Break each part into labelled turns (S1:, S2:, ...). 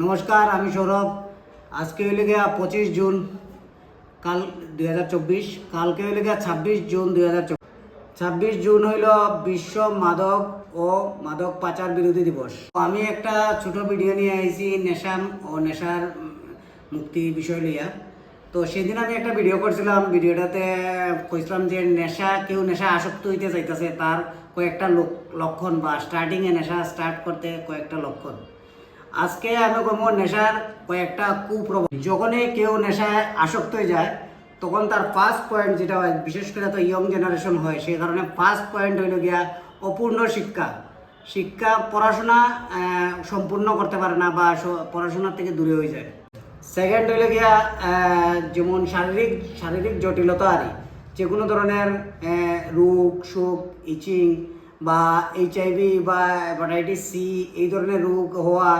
S1: নমস্কার, আমি সৌরভ। আজকে হইলে গিয়া পঁচিশ জুন, কাল দুই হাজার চব্বিশ। কালকে হইলে গিয়া ছাব্বিশ জুন দুই হাজার ছাব্বিশ জুন হইল বিশ্ব মাদক ও মাদক পাচার বিরোধী দিবস। আমি একটা ছোট ভিডিও নিয়ে আইছি, নেশা ও নেশার মুক্তি বিষয় লইয়া। তো সেদিন আমি একটা ভিডিও করছিলাম ভিডিওটাতে কইছিলাম যে নেশা, কেউ নেশা আসক্ত হইতে চাইতেছে, তার কয়েকটা লক্ষণ বা স্টার্টিংয়ে নেশা স্টার্ট করতে কয়েকটা লক্ষণ। আজকে আমি কমো নেশার কয়েকটা কুপ্রভাব। যখনই কেউ নেশায় আসক্ত হয়ে যায়, তখন তার ফার্স্ট পয়েন্ট যেটা হয়, বিশেষ করে তো ইয়ং জেনারেশন হয়, সেই কারণে ফার্স্ট পয়েন্ট হইল গিয়া অপূর্ণ শিক্ষা। শিক্ষা পড়াশোনা সম্পূর্ণ করতে পারে না বা পড়াশোনার থেকে দূরে হয়ে যায়। সেকেন্ড হইল গিয়া যেমন শারীরিক শারীরিক জটিলতা আর যে কোনো ধরনের রোগ, শোক ইচিং বা এইচআইভি বা হেপাটাইটিস সি এই ধরনের রোগ হওয়া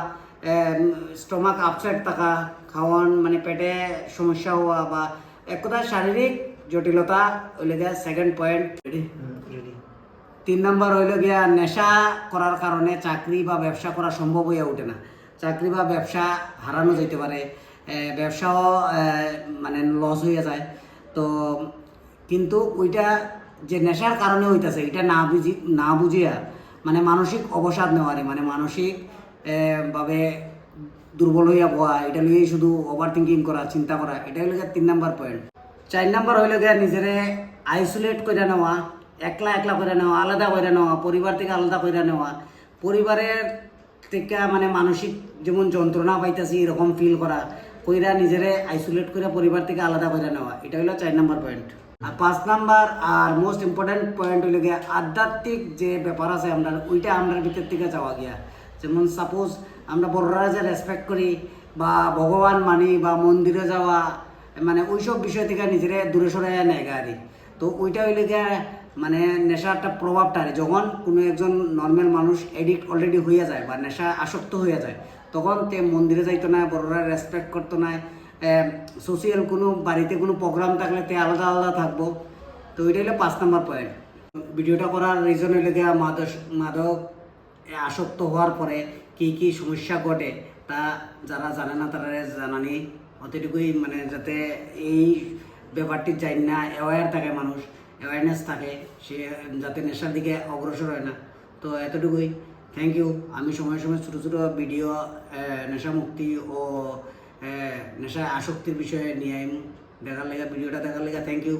S1: স্টমাক আপসেট থাকা খাওয়ান মানে পেটে সমস্যা হওয়া বা এক কথায় শারীরিক জটিলতা হইলে গিয়া সেকেন্ড পয়েন্ট তিন নম্বর হইল গিয়া নেশা করার কারণে চাকরি বা ব্যবসা করা সম্ভব হয়ে ওঠে না। চাকরি বা ব্যবসা হারানো যেতে পারে। ব্যবসাও মানে লস হয়ে যায়। তো কিন্তু ওইটা যে নেশার কারণে হইতাছে এটা না বুঝি না বুঝিয়া মানে মানসিক অবসাদ নেওয়ারে মানে মানসিক ভাবে দুর্বল হইয়া পড়া এটা লইয়াই শুধু ওভার থিঙ্কিং করা, চিন্তা করা এটা গিয়া তিন নাম্বার পয়েন্ট চার নাম্বার হইল গিয়া নিজেরে আইসোলেট করে নেওয়া, একলা একলা করে নেওয়া, আলাদা করে নেওয়া, পরিবার থেকে আলাদা করে নেওয়া, পরিবারের থেকে মানে মানসিক যেমন যন্ত্রণা পাইতেছি, এরকম ফিল করা, কইরা নিজেরে আইসোলেট করে পরিবার থেকে আলাদা করে নেওয়া, এটা হলো চার নাম্বার পয়েন্ট আর পাঁচ নাম্বার আর মোস্ট ইম্পর্টেন্ট পয়েন্ট হইল গিয়া আধ্যাত্মিক যে ব্যাপার আছে আমরা, ওইটা আমরা ভিতর থেকে যাওয়া গিয়া। যেমন সাপোজ আমরা বড়রা যে রেসপেক্ট করি বা ভগবান মানি বা মন্দিরে যাওয়া মানে ওইসব বিষয় থেকে নিজেরা দূরে সরে নেয় গাড়ি। তো ওইটা হইলে গিয়া মানে নেশার একটা প্রভাবটা যখন কোনো একজন নর্মাল মানুষ এডিক্ট অলরেডি হয়ে যায় বা নেশা আসক্ত হয়ে যায়, তখন তে মন্দিরে যাইতো না, বড়রা রেসপেক্ট করতো না। সোশিয়াল কোনো, বাড়িতে কোনো প্রোগ্রাম থাকলে তে আলাদা আলাদা থাকব। তো ওইটা হলো পাঁচ নম্বর পয়েন্ট ভিডিওটা করার রিজন হইলে গিয়া মাদক মাদক আসক্ত হওয়ার পরে কি কি সমস্যা ঘটে তা যারা জানে না তারা জানানি অতটুকুই মানে যাতে এই ব্যাপারটি জানি না অ্যাওয়ার থাকে মানুষ অ্যাওয়ারনেস থাকে সে যাতে নেশার দিকে অগ্রসর হয় না। তো এতটুকুই। থ্যাংক ইউ আমি সময় সময় ছোটো ছোটো ভিডিও নেশা মুক্তি ও আহ, নেশা আসক্তির বিষয়ে নিয়ে দেখার লেগে ভিডিওটা দেখার লেগে থ্যাংক ইউ